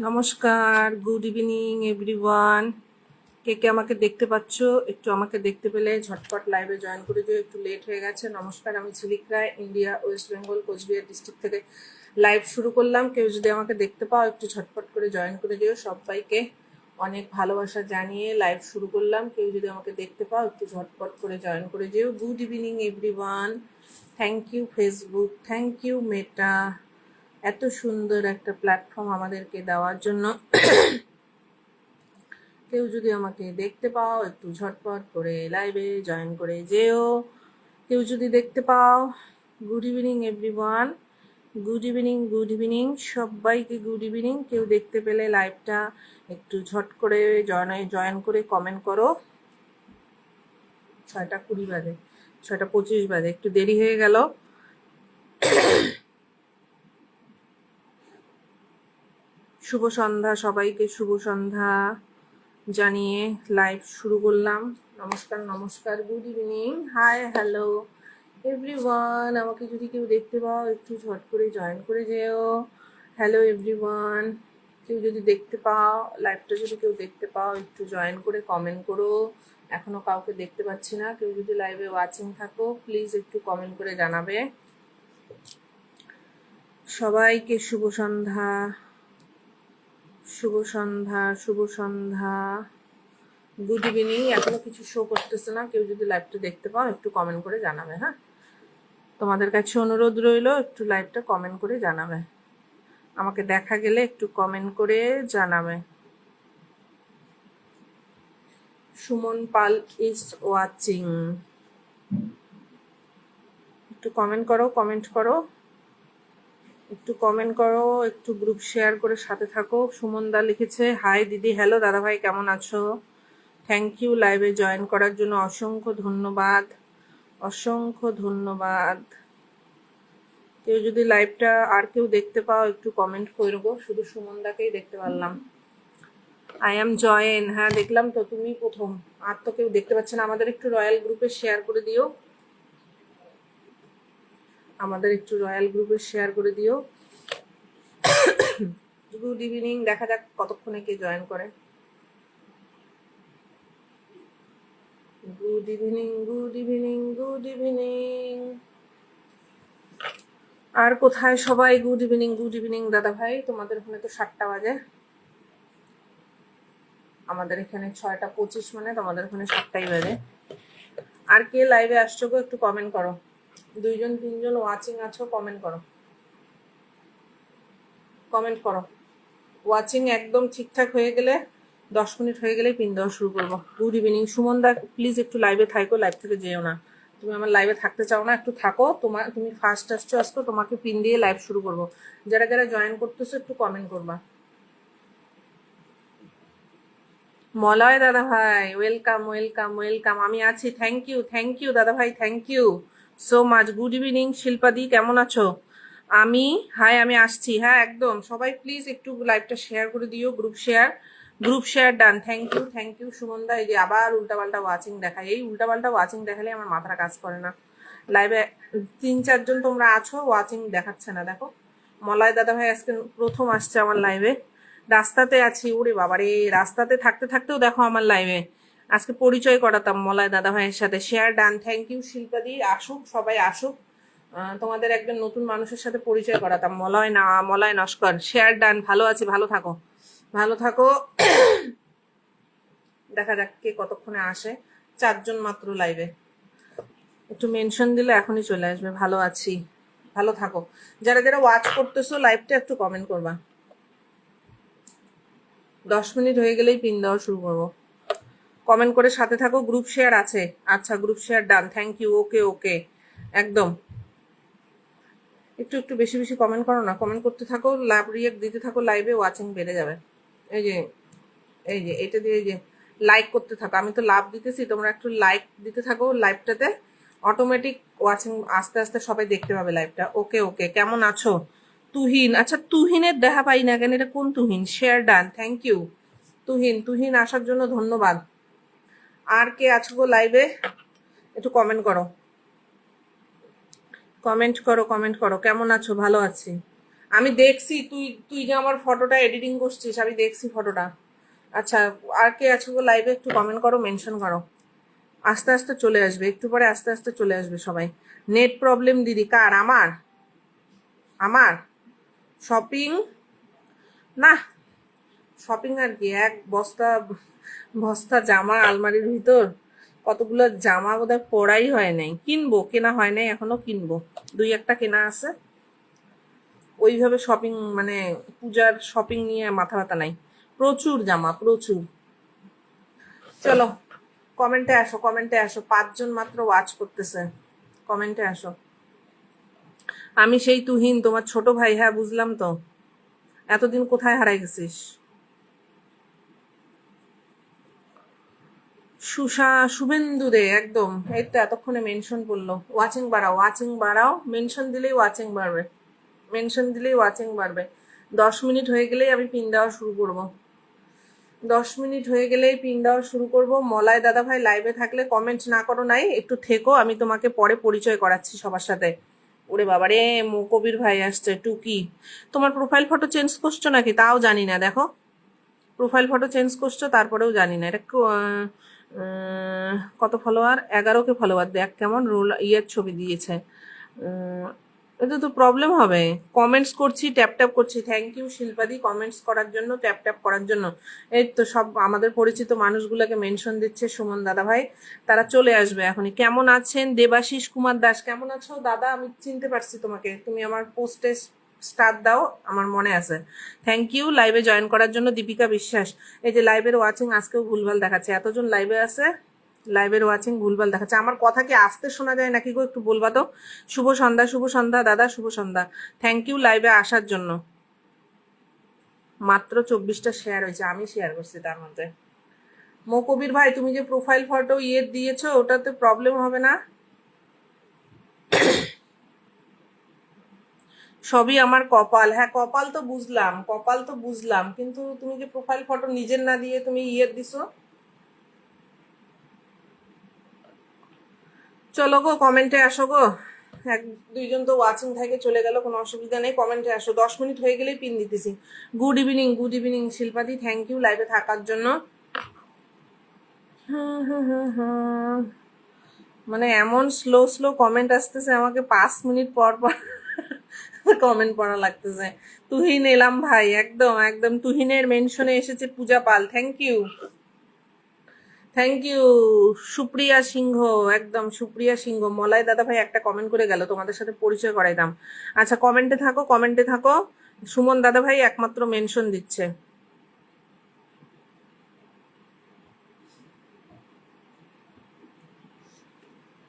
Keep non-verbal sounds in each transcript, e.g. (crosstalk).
নমস্কার good evening everyone কে কে আমাকে দেখতে পাচ্ছ? একটু আমাকে দেখতে পেলে ঝটপট লাইভে জয়েন করে দিও, একটু লেট হয়ে গেছে। নমস্কার, আমি Jhilik Roy India West Bengal Coochbehar district থেকে লাইভ শুরু করলাম। কেউ যদি আমাকে দেখতে পাও, একটু ঝটপট করে জয়েন করে দিও। সবাইকে অনেক ভালোবাসা জানিয়ে লাইভ শুরু করলাম। কেউ যদি আমাকে দেখতে পাও, একটু ঝটপট করে জয়েন করে দিও। Good evening everyone thank you Facebook thank you Meta এত সুন্দর একটা প্ল্যাটফর্ম আমাদেরকে দেওয়ার জন্য। কেউ যদি আমাকে দেখতে পাও, একটু ঝটপট করে লাইভে জয়েন করে যেও। কেউ যদি দেখতে পাও good evening everyone good evening good evening সবাইকে গুড ইভিনিং কেউ দেখতে পেলে লাইভটা একটু ঝট করে জয়েন জয়েন করে কমেন্ট করো। ছয়টা কুড়ি বাজে, ছয়টা পঁচিশ বাজে, একটু দেরি হয়ে গেল। শুভ সন্ধ্যা, সবাইকে শুভ সন্ধ্যা জানিয়ে লাইভ শুরু করলাম। নমস্কার নমস্কার good evening hi hello everyone আমাকে যদি কেউ দেখতে পাও, একটু ঝট করে জয়েন করে যেও। হ্যালো এভরিওয়ান কেউ যদি দেখতে পাও লাইভটা যদি কেউ দেখতে পাও, একটু জয়েন করে কমেন্ট করো। এখনও কাউকে দেখতে পাচ্ছি না, কেউ যদি লাইভে ওয়াচিং থাকো প্লিজ একটু কমেন্ট করে জানাবে। সবাইকে শুভ সন্ধ্যা। শুভ সন্ধ্যা শুভ সন্ধ্যা। গুড ইভিনিং এখনও কিছু শো করতেছে না। কেউ যদি লাইভটা দেখতে পাও, একটু কমেন্ট করে জানাবে হ্যাঁ? তোমাদের কাছে অনুরোধ রইল, একটু লাইভটা কমেন্ট করে জানাবে। আমাকে দেখা গেলে একটু কমেন্ট করে জানাবে। সুমন পাল ইজ ওয়াচিং একটু কমেন্ট করো কমেন্ট করো। একটু কমেন্ট করো, একটু গ্রুপ শেয়ার করে সাথে থাকো। সুমন দা লিখেছে হাই দিদি হ্যালো দাদা ভাই কেমন আছো? থ্যাংক ইউ লাইভে জয়েন করার জন্য অসংখ্য ধন্যবাদ। অসংখ্য ধন্যবাদ। কেউ যদি লাইভটা আর কেউ দেখতে পাও, একটু কমেন্ট করব শুধু সুমন দাকেই দেখতে পারলাম। আই এম জয়েন হ্যাঁ দেখলাম তো, তুমি প্রথম। আর তো কেউ দেখতে পাচ্ছে না। আমাদের একটু রয়্যাল গ্রুপে শেয়ার করে দিও। আমাদের একটু রয়্যাল গ্রুপে শেয়ার করে দিও। গুড ইভিনিং, দেখা যাক কতক্ষণে কে জয়েন করে। Good evening good evening good evening. আর কোথায় সবাই? গুড ইভিনিং গুড ইভিনিং, দাদা ভাই, তোমাদের ওখানে তো সাতটা বাজে। আমাদের এখানে ছয়টা পঁচিশ মানে তোমাদের ওখানে সাতটাই বাজে। আর কে লাইভে আসছো একটু কমেন্ট করো। দুইজন, তিনজন ওয়াচিং আছো কমেন্ট করো। কমেন্ট করো। ওয়াচিং একদম ঠিকঠাক হয়ে গেলে, দশ মিনিট হয়ে গেলে পিন দেওয়া শুরু করব। গুড ইভিনিং সুমন দা প্লিজ একটু লাইভে থাকো লাইভ থেকে যেও না। তুমি আমার লাইভে থাকতে চাও না, একটু থাকো। তোমার তুমি ফার্স্ট আসছো আসতো তোমাকে পিন দিয়ে লাইভ শুরু করব। যারা যারা জয়েন করতেছো, একটু কমেন্ট করবা। মলয় দাদা ভাই ওয়েলকাম ওয়েলকাম ওয়েলকাম আমি আছি। থ্যাংক ইউ থ্যাংক ইউ দাদা ভাই thank you so much good evening শিল্পাদি কেমন আছো? আমি হাই আমি আসছি। হ্যাঁ একদম। সবাই প্লিজ একটু লাইভটা শেয়ার করে দিও group share group share done thank you thank you সুমনদা। এই যে আবার উল্টাপাল্টা ওয়াচিং দেখায়। এই উল্টাপাল্টা ওয়াচিং দেখালে আমার মাথার কাজ করে না। লাইভে তিন, চারজন তোমরা আছো ওয়াচিং দেখাচ্ছে না। দেখো, মলয় দাদা ভাই আজকে প্রথম আসছে আমার লাইভে রাস্তাতে আছি, ওরে বাবারে, রাস্তাতে থাকতে থাকতেও দেখো আমার লাইভে আজকে পরিচয় করাতাম মলায় দাদা ভাইয়ের সাথে। শেয়ার ডান থ্যাংক ইউ শিল্পাদি। আসুক, সবাই আসুক। তোমাদের একজন নতুন মানুষের সাথে পরিচয় করাতাম। মলয় না, মলয় নস্কর। শেয়ার ডান ভালো আছি, ভালো থাকো। ভালো থাকো। দেখা যাক কে কতক্ষণে আসে। চারজন মাত্র লাইভে একটু মেনশন দিলে এখনই চলে আসবে। ভালো আছি, ভালো থাকো। যারা যারা ওয়াচ করতেছো লাইভটা একটু কমেন্ট করবা। দশ মিনিট হয়ে গেলেই পিন দেওয়া শুরু করব। কমেন্ট করে সাথে থাকো গ্রুপ শেয়ার আছে। আচ্ছা group share done thank you okay okay একদম। একটু একটু বেশি বেশি কমেন্ট করো না কমেন্ট করতে থাকো লাভ রিয়েক্ট দিতে থাকো লাইভে ওয়াচিং বেড়ে যাবে। এই যে এই যে, এটা দিয়ে এই যে লাইক করতে থাকো। আমি তো লাভ দিতেছি, তোমরা একটু লাইক দিতে থাকো লাইভটাতে অটোমেটিক ওয়াচিং আস্তে আস্তে সবাই দেখতে পাবে লাইভটা ওকে ওকে কেমন আছো? তুহিন আচ্ছা তুহিনের দেখা পাই না কেন? এটা কোন Tuhin? Share done thank you Tuhin Tuhin, আসার জন্য ধন্যবাদ। আর কে আছো গো লাইভে একটু কমেন্ট করো। কমেন্ট করো কমেন্ট করো। কেমন আছো? ভালো আছি। আমি দেখছি তুই তুই যে আমার ফটোটা এডিটিং করছিস, আমি দেখছি ফটোটা আচ্ছা আর কে আছো গো লাইভে একটু কমেন্ট করো মেনশন করো। আস্তে আস্তে চলে আসবে, একটু পরে আস্তে আস্তে চলে আসবে সবাই। নেট প্রবলেম দিদি, কার? আমার? আমার? শপিং না শপিং আর কি, এক বস্তা বস্তা জামা আলমারির ভিতর কতগুলো জামা বোধহয় পরাই হয় নাই। কিনবো, কেনা হয় নাই, এখনও কিনবো। দুই একটা কেনা আছে। ওইভাবে শপিং মানে পূজার শপিং নিয়ে মাথা ব্যথা নাই। প্রচুর জামা, প্রচুর। চলো কমেন্টে আসো কমেন্টে আসো। পাঁচজন মাত্র ওয়াচ করতেছে। কমেন্টে আসো। আমি সেই তুহিন, তোমার ছোট ভাই হ্যাঁ বুঝলাম তো। এতদিন কোথায় হারাই গেছিস? সুষা শুভেন্দু রে একদম। এই তো এতক্ষণে মেনশন করল ওয়াচিং বাড়াও ওয়াচিং বাড়াও মেনশন দিলেই ওয়াচিং বাড়বে। মেনশন দিলেই ওয়াচিং বাড়বে। দশ মিনিট হয়ে গেলেই আমি পিন দেওয়া শুরু করব। দশ মিনিট হয়ে গেলেই পিন দেওয়া শুরু করব। মলায় দাদা ভাই লাইভে থাকলে কমেন্ট না করো নাই, একটু থেকো, আমি তোমাকে পরে পরিচয় করাচ্ছি সবার সাথে। ওরে বাবারে, মো কবির ভাই আসছে, টুকি। তোমার প্রোফাইল ফটো চেঞ্জ করছ নাকি? তাও জানি না, দেখো। প্রোফাইল ফটো চেঞ্জ করছ, তারপরেও জানি না। এটা কত ফলোয়ার এগারোকে ফলোয়ার দেখ কেমন রোল ইয়ের ছবি দিয়েছে। এটা তো প্রবলেম হবে। কমেন্টস করছি ট্যাপ ট্যাপ করছি। থ্যাংক ইউ শিল্পাদি কমেন্টস করার জন্য ট্যাপ ট্যাপ করার জন্য। এই তো সব আমাদের পরিচিত মানুষগুলোকে মেনশন দিচ্ছে সুমন দাদা ভাই তারা চলে আসবে এখনই। কেমন আছেন? দেবাশিস কুমার দাস, কেমন আছো? দাদা, আমি চিনতে পারছি তোমাকে। তুমি আমার পোস্টে স্টার দাও, আমার মনে আছে। থ্যাংক ইউ লাইভে জয়েন করার জন্য দীপিকা বিশ্বাস। এই যে লাইভের ওয়াচিং আজকেও ভুলভাল দেখাচ্ছে। এতজন লাইভে আছে লাইভের ওয়াচিং ভুলভাল দেখাচ্ছে। আমার কথা কি আসতে শোনা যায় নাকি গো? একটু বলবা তো। শুভ সন্ধ্যা শুভ সন্ধ্যা, দাদা, শুভ সন্ধ্যা। থ্যাংক ইউ লাইভে আসার জন্য। মাত্র চব্বিশটা শেয়ার হয়েছে, আমি শেয়ার করছি তার মধ্যে। মো কবির ভাই, তুমি যে প্রোফাইল ফটো ইয়ে দিয়েছ, ওটাতে প্রবলেম হবে না। সবই আমার কপাল। হ্যাঁ কপাল তো বুঝলাম, কপাল তো বুঝলাম, কিন্তু তুমি যে প্রোফাইল ফটো নিজের না দিয়ে তুমি ইয়ে দিছো? চলো গো কমেন্টে আসো গো। এক, দুইজন তো ওয়াচিং থেকে চলে গেল, কোনো অসুবিধা নেই কমেন্টে আসো। দশ মিনিট হয়ে গেলেই পিন দিতেছি। গুড ইভিনিং গুড ইভিনিং শিল্পাদি থ্যাংক ইউ লাইভে থাকার জন্য। মানে এমন স্লো স্লো কমেন্ট আসতেছে, আমাকে পাঁচ মিনিট পর পর কমেন্ট পড়া লাগতেছে। তুহিন, এলাম ভাই, একদম একদম। তুহিনের মেনশনে এসেছে Puja Pal. Thank you thank you Supriya Singh, একদম সুপ্রিয়া সিংহ। মলাই দাদা ভাই একটা কমেন্ট করে গেল, তোমাদের সাথে পরিচয় করাইতাম আচ্ছা কমেন্টে থাকো কমেন্টে থাকো। সুমন দাদা ভাই একমাত্র মেনশন দিচ্ছে।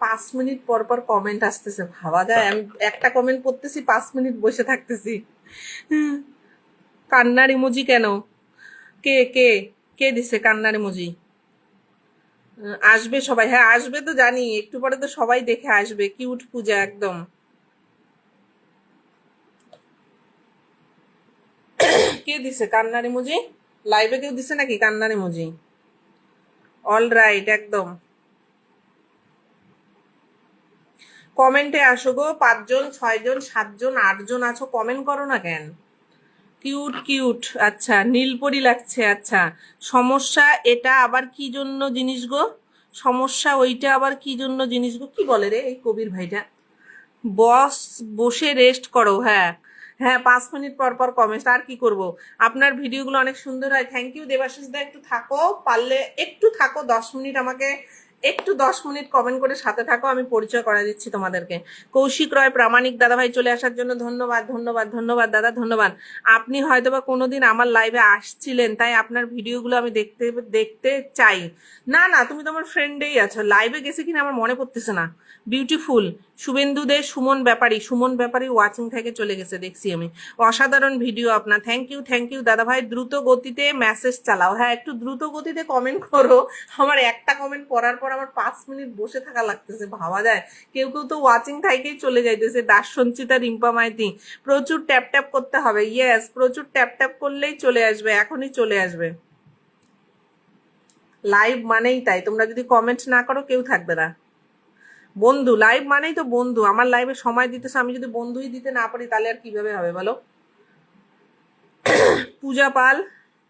পাঁচ মিনিট পর পর কমেন্ট আসতেছে। ভাবা যায় আমি একটা কমেন্ট পড়তেছি পাঁচ মিনিট বসে থাকতেছি। হুম, কান্নার ইমোজি কেন? কে কে? কে দিছে কান্নার আহ, আসবে সবাই। হ্যাঁ আসবে তো জানি একটু পরে তো সবাই দেখে আসবে। কিউট পূজা একদম। কে দিছে কান্নার ইমোজি লাইভে কেউ দিছে নাকি কান্নার ইমোজি অল রাইট একদম। কমেন্টে আসো গো, পাঁচজন, ছয়জন, সাতজন, আটজন আছো কমেন্ট করো না কেন? কিউট কিউট আচ্ছা নীলপরি লাগছে আচ্ছা। সমস্যা এটা আবার কি জন্য জিনিস গো? সমস্যা ওইটা আবার কি জন্য জিনিস গো? কি বলে রে এই কবির ভাইটা? বস বসে রেস্ট করো হ্যাঁ। হ্যাঁ পাঁচ মিনিট পর পর কমেন্ট আর কি করব? আপনার ভিডিওগুলো অনেক সুন্দর হয়। থ্যাংক ইউ দেবাশিস দা একটু থাকো, পারলে একটু থাকো, দশ মিনিট আমাকে একটু দশ মিনিট কমেন্ট করে সাথে থাকো, আমি পরিচয় করা দিচ্ছি তোমাদেরকে। কৌশিক রয়, প্রামাণিক দাদা ভাই চলে আসার জন্য ধন্যবাদ ধন্যবাদ ধন্যবাদ, দাদা, ধন্যবাদ। আপনি হয়তো বা কোনোদিন আমার লাইভে আসছিলেন, তাই আপনার ভিডিওগুলো আমি দেখতে দেখতে চাই। না না, তুমি তো আমার ফ্রেন্ডেই আছো। লাইভে গেছে কিনা আমার মনে পড়তেছে না। বিউটিফুল শুভেন্দু দে সুমন ব্যাপারী সুমন ব্যাপারী ওয়াচিং থেকে চলে গেছে, দেখছি আমি। অসাধারণ ভিডিও আপনার। থ্যাংক ইউ থ্যাংক ইউ দাদা ভাই দ্রুত গতিতে মেসেজ চালাও। হ্যাঁ একটু দ্রুত গতিতে কমেন্ট করো। আমার একটা কমেন্ট পড়ার পর আমার পাঁচ মিনিট বসে থাকা লাগতেছে, ভাবা যায়। কেউ কেউ তো ওয়াচিং থেকেই চলে যাইতেছে দাস সঞ্চিতা রিম্পা মাইতি। প্রচুর ট্যাপ ট্যাপ করতে হবে। ইয়েস প্রচুর ট্যাপ ট্যাপ করলেই চলে আসবে, এখনই চলে আসবে। লাইভ মানেই তাই। তোমরা যদি কমেন্ট না করো, কেউ থাকবে না। বন্ধু লাইভ মানেই তো বন্ধু। আমার লাইভে সময় দিতেছে, আমি যদি বন্ধুই দিতে না পারি, তাহলে আর কীভাবে হবে বলো? (coughs) পূজা পাল